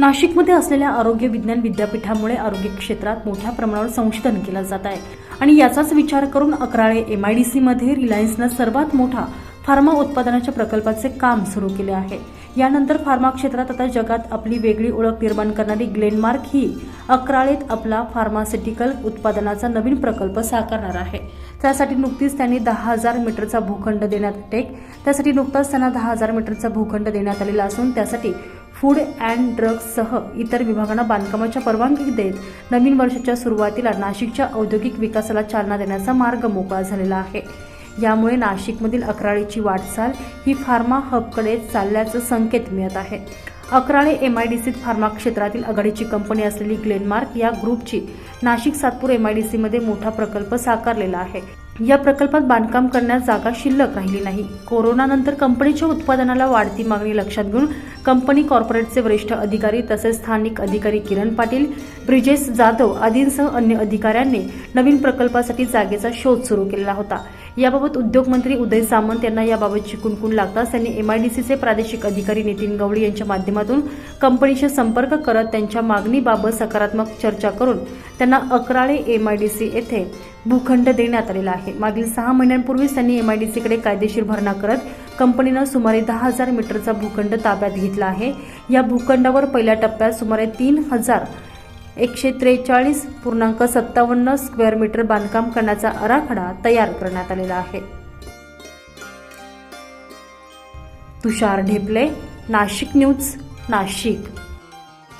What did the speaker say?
नाशिकमध्ये असलेल्या आरोग्य विज्ञान विद्यापीठामुळे आरोग्य क्षेत्रात मोठ्या प्रमाणावर संशोधन केलं जात आहे. आणि याचाच विचार करून अकराळे एमआयडीसीमध्ये रिलायन्सनं सर्वात मोठा फार्मा उत्पादनाच्या प्रकल्पाचे काम सुरू केले आहे. यानंतर फार्मा क्षेत्रात आता जगात आपली वेगळी ओळख निर्माण करणारी ग्लेनमार्क ही अकराळेत आपला फार्मास्युटिकल उत्पादनाचा नवीन प्रकल्प साकारणार आहे. त्यासाठी नुकतीच त्यांनी दहा हजार मीटरचा भूखंड देण्यात टेक त्यासाठी नुकताच त्यांना दहा हजार मीटरचा भूखंड देण्यात आलेला असून त्यासाठी फूड अँड ड्रग्जसह इतर विभागांना बांधकामाच्या परवानगी देत नवीन वर्षाच्या सुरुवातीला नाशिकच्या औद्योगिक विकासाला चालना देण्याचा मार्ग मोकळा झालेला आहे. यामुळे नाशिकमधील अकराळीची वाटचाल ही फार्मा हबकडे चालल्याचं संकेत मिळत आहे. अकराळे सीत फार्मा क्षेत्रातील आघाडीची कंपनी असलेली ग्लेनमार्क या ग्रुपची Nashik Satpur M I D सीमध्ये मोठा प्रकल्प साकारलेला आहे. या प्रकल्पात बांधकाम करण्यास जागा शिल्लक राहिली नाही. कोरोनानंतर कंपनीच्या उत्पादनाला वाढती मागणी लक्षात घेऊन कंपनी कॉर्पोरेटचे वरिष्ठ अधिकारी तसेच स्थानिक अधिकारी किरण पाटील ब्रिजेश जाधव आदींसह अन्य अधिकाऱ्यांनी नवीन प्रकल्पासाठी जागेचा शोध सुरू केलेला होता. याबाबत उद्योगमंत्री उदय सामंत यांना याबाबतची कुणकुण लागताच? त्यांनी एमआयडीसीचे प्रादेशिक अधिकारी नितीन गवळी यांच्या माध्यमातून कंपनीशी संपर्क करत त्यांच्या मागणीबाबत सकारात्मक चर्चा करून त्यांना अकराळे एमआयडीसी येथे भूखंड देण्यात आलेला आहे. मागील सहा महिन्यांपूर्वीच त्यांनी एमआयडीसीकडे कायदेशीर भरणा करत कंपनीनं सुमारे दहा हजार मीटरचा भूखंड ताब्यात घेतला आहे. या भूखंडावर पहिल्या टप्प्यात सुमारे तीन हजार एकशे त्रेचाळीस पूर्णांक सत्तावन्न स्क्वेअर मीटर बांधकाम करण्याचा आराखडा तयार करण्यात आलेला आहे. तुषार ढेपले नाशिक न्यूज नाशिक.